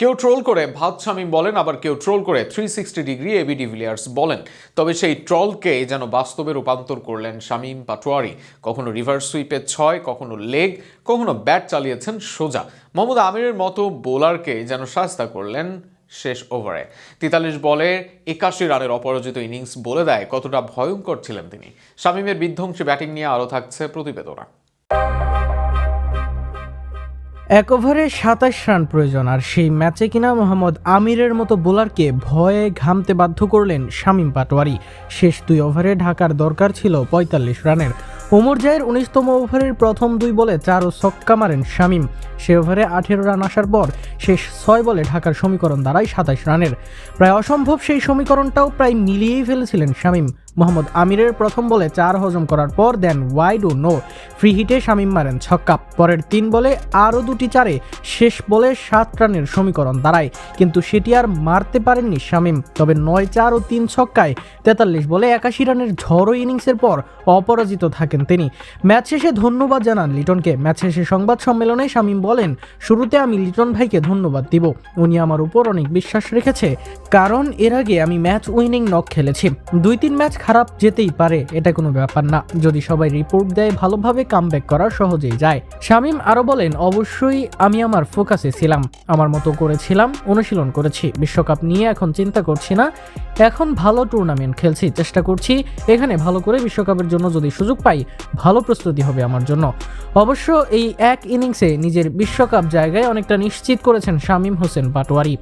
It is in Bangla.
কেউ ট্রোল করে ভাত শামীম বলেন, আবার কেউ ট্রোল করে three sixty degree AB de Villiers বলেন। তবে সেই ট্রলকে যেন বাস্তবে রূপান্তর করলেন শামীম পাটোয়ারি। কখনো রিভার্স সুইপে ছয়, কখনো লেগ, কখনো ব্যাট চালিয়েছেন সোজা। মোহাম্মদ আমিরের মতো বোলারকে যেন শাস্তা করলেন শেষ ওভারে। তেতাল্লিশ বলে একাশি রানের অপরাজিত ইনিংস বলে দেয়, কতটা ভয়ঙ্কর ছিলেন তিনি। শামীমের বিধ্বংসী ব্যাটিং নিয়ে আরও থাকছে প্রতিবেদনা। এক ওভারে সাতাশ রান প্রয়োজন, আর সেই ম্যাচে কিনা মোহাম্মদ আমিরের মতো বোলারকে ভয়ে ঘামতে বাধ্য করলেন শামীম পাটোয়ারি। শেষ দুই ওভারে ঢাকার দরকার ছিল পঁয়তাল্লিশ রানের। ওমর জায়ের উনিশতম ওভারের প্রথম দুই বলে চার ও ছক্কা মারেন শামীম। সে ওভারে আঠেরো রান আসার পর শেষ ছয় বলে ঢাকার সমীকরণ দাঁড়ায় সাতাশ রানের। প্রায় অসম্ভব সেই সমীকরণটাও প্রায় মিলিয়েই ফেলেছিলেন শামীম। মোহাম্মদ আমিরের প্রথম বলে চার হজম করার পর দেন ওয়াইড ও নো। ফ্রি হিটে শামীম মারেন ছক্কা। পরের তিন বলে আরও দুটি চারে শেষ বলে সাত রানের সমীকরণ দাঁড়ায় কিন্তু সেটি আর মারতে পারেননি শামীম। তবে নয় চার ও তিন ছক্কায় তেতাল্লিশ বলে একাশি রানের ঝড়ো ইনিংসের পর অপরাজিত থাকেন তিনি। ম্যাচ শেষে ধন্যবাদ জানান লিটনকে। ম্যাচ শেষে সংবাদ সম্মেলনে শামীম বলেন, শুরুতে আমি লিটন ভাইকে ধন্যবাদ দিব। উনি আমার উপর অনেক বিশ্বাস রেখেছে। কারণ এর আগে আমি ম্যাচ উইনিং নক খেলেছি। দুই তিন ম্যাচ খারাপ যেতেই পারে, এটা কোনো ব্যাপার না। যদি সবাই রিপোর্ট দেয়, ভালোভাবে কামব্যাক করা সহজেই যায়। শামীম আরও বলেন, অবশ্যই আমি আমার ফোকাসে ছিলাম। আমার মতো করেছিলাম, অনুশীলন করেছি। বিশ্বকাপ নিয়ে এখন চিন্তা করছি না। এখন ভালো টুর্নামেন্ট খেলছি, চেষ্টা করছি। এখানে ভালো করে বিশ্বকাপের জন্য যদি সুযোগ পাই ভালো প্রস্তুতি হবে আমার জন্য। অবশ্য এই এক ইনিংসে নিজের বিশ্বকাপ জায়গায় অনেকটা নিশ্চিত করেছেন শামীম হোসেন পাটোয়ারি।